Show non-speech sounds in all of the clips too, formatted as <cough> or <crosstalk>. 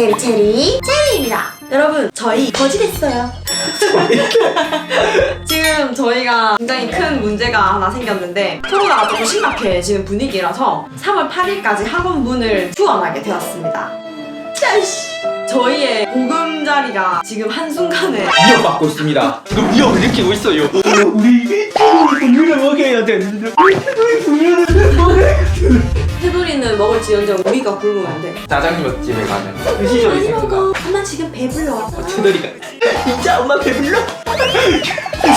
체리 체리 체리입니다. 여러분 저희 거지 됐어요. <laughs> 지금 저희가 굉장히 큰 문제가 하나 생겼는데 코로나가 조금 심각해지는 분위기라서 3월 8일까지 학원 문을 휴원하게 되었습니다. 짜이씨! 저희의 보금자리가 지금 한순간에 위협받고 있습니다. 지금 위협을 느끼고 있어요. 우리 분유를 먹여야 되는데 우리 분유 지언정 우리가 굶으면 돼. 짜장면 집에 가면 많이 생각나. 먹어. 엄마 지금 배불러. 채널이가 <laughs> 진짜 엄마 배불러? <laughs>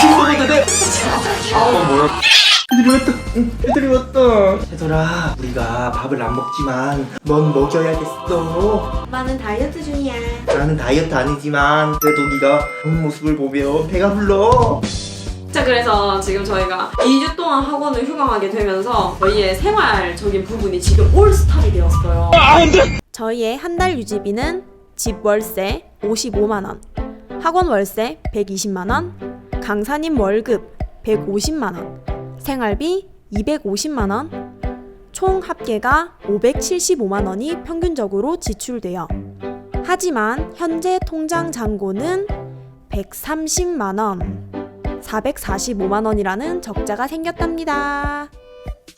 지금 먹어도 돼? 아 뭐야? 애들이 왔다. 응, 애들이 왔다. 채돌아, 우리가 밥을 안 먹지만 넌 먹여야겠어. 엄마는 다이어트 중이야. 나는 다이어트 아니지만 그래도 네가 먹는 모습을 보면 배가 불러. 자 그래서 지금 저희가 2주 동안 학원을 휴강하게 되면서 저희의 생활적인 부분이 지금 올스탑이 되었어요. 저희의 한 달 유지비는 집 월세 55만 원, 학원 월세 120만 원, 강사님 월급 150만 원, 생활비 250만 원, 총 합계가 575만 원이 평균적으로 지출돼요. 하지만 현재 통장 잔고는 130만 원, 445만 원이라는 적자가 생겼답니다.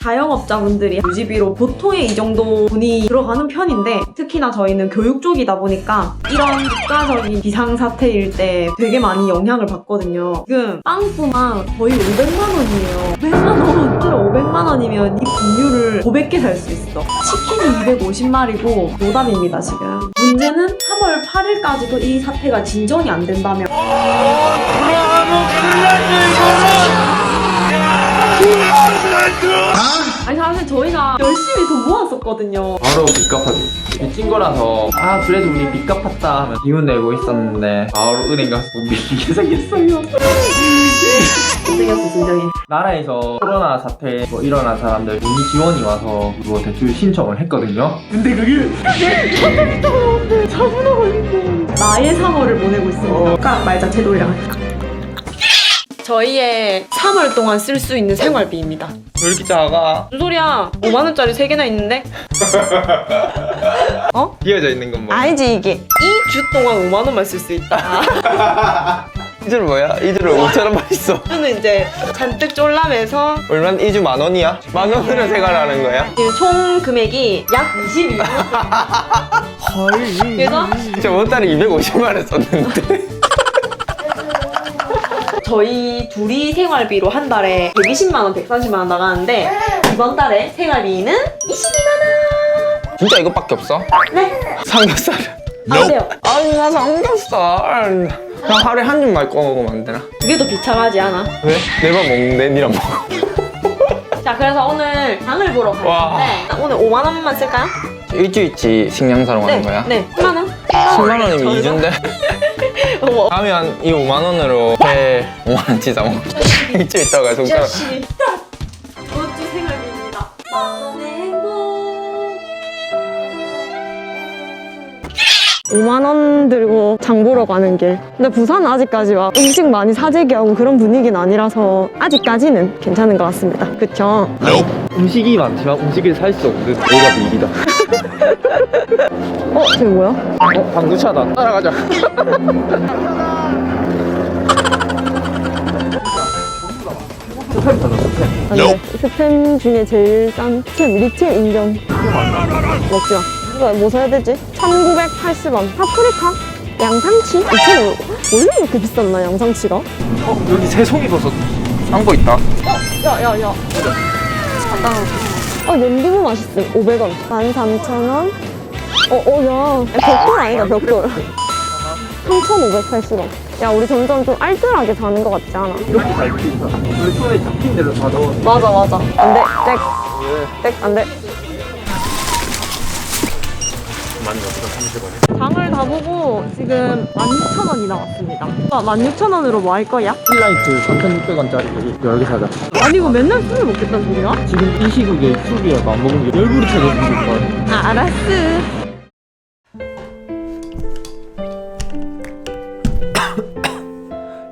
자영업자분들이 유지비로 보통의 이 정도 돈이 들어가는 편인데 특히나 저희는 교육 쪽이다 보니까 이런 국가적인 비상사태일 때 되게 많이 영향을 받거든요. 지금 빵꾸만 거의 500만 원이에요. 500만 원! 하루 500만 원이면 이 분유를 500개 살 수 있어. 치킨이 250마리고 노답입니다 지금. 문제는 3월 8일까지도 이 사태가 진정이 안 된다면 아니 사실 저희가 열심히 돈 모았었거든요. 바로 빚 갚아줘. 빚진 거라서 아 그래도 우리 빚 갚았다 하면 기운 내고 있었는데 바로 은행 가서 돈 빌리게 생겼어요. 고생했어 진정해. 나라에서 코로나 사태 뭐 일어난 사람들 돈이 지원이 와서 그거 대출 신청을 했거든요. 근데 그게 <laughs> 나의 3월을 보내고 있습니다. 까 말자 제돌이랑. 저희의 3월 동안 쓸 수 있는 생활비입니다. 왜 이렇게 작아? 무슨 소리야? 5만 원짜리 3개나 있는데? <laughs> 비어져 있는 건 뭐야? 아니지 이게 2주 동안 5만 원만 쓸 수 있다. <laughs> 이줄 뭐야? 이줄을 5천 원만 있어. 저는 이제 잔뜩 쫄라매서 얼마나 이주 만 원이야? 만 원으로 생활하는 거야? 지금 총 금액이 약 22만 원. <laughs> 그래서 진짜 원 달에 250만 원 썼는데. 저희 둘이 생활비로 한 달에 120만 원, 130만 원 나가는데 이번 달에 생활비는 22만 원. 진짜 이것밖에 없어? 네. 삼겹살. 안 돼요. 아니 나 삼겹살. 그냥 하루에 한 입만 꺼 먹으면 안 되나? 그게 더 비참하지 않아? 왜? 내만 먹는데 니랑 먹어. <laughs> 자, 그래서 오늘 장을 보러 갈 와. 건데 오늘 5만 원만 쓸까요? 일주일치 식량사로 가는 거야? 네. 10만 원? 10만 원이면 2주인데? <laughs> 어머. 하면 이 5만 원으로 회 5만 원치 사 먹자. 일주일 있다가 손가락. 열심히. 이번 주 생활비입니다. 만 원의 행복. 5만 원 들고 장 보러 가는 길. 근데 부산은 아직까지 막 음식 많이 사재기 하고 그런 분위기는 아니라서 아직까지는 괜찮은 것 같습니다. 그쵸? 음식이 많지만 음식을 살 수 없는 내가 비기다. <laughs> 어, 저기 뭐야? 어? 방구차다. 따라가자. 안 돼. 스팸 중에 제일 싼 스팸 리틀 인정. 먹지 마. 이거 뭐 사야 되지? 1980원. 파프리카? 양상치? 2,000원. 원래 이렇게 비쌌나, 양상치가? 어? 여기 새송이 버섯 산거 있다. 야, 야, 야. 잠깐. 어, 연두부 맛있음. 500원. 13,000원. 어, 어, 야. 벽돌 아니다, 벽돌. 3,580원. 야, 우리 점점 좀 알뜰하게 사는 것 같지 않아? 이렇게 잘 피니까. 우리 손에 잡힌 대로 다 넣어. 맞아, 맞아. 안 돼. 땡. 땡, 안 돼. 장을 다 보고 지금 16,000원이 나왔습니다. 오빠 16,000원으로 뭐 할 거야? 힐라이트 3,600원짜리 여기 사자. 아니, 이거 맨날 술을 먹겠다는 소리야? 지금 이 시국에 술이라도 안 먹으면 열불이 쳐서 죽을 거야. 아, 알았어.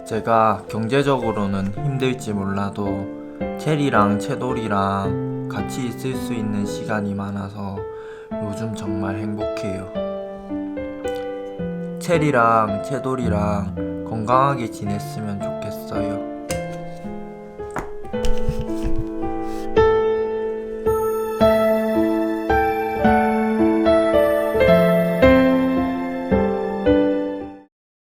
제가 경제적으로는 힘들지 몰라도 체리랑 채돌이랑 같이 있을 수 있는 시간이 많아서 요즘 정말 행복해요. 체리랑 채돌이랑 건강하게 지냈으면 좋겠어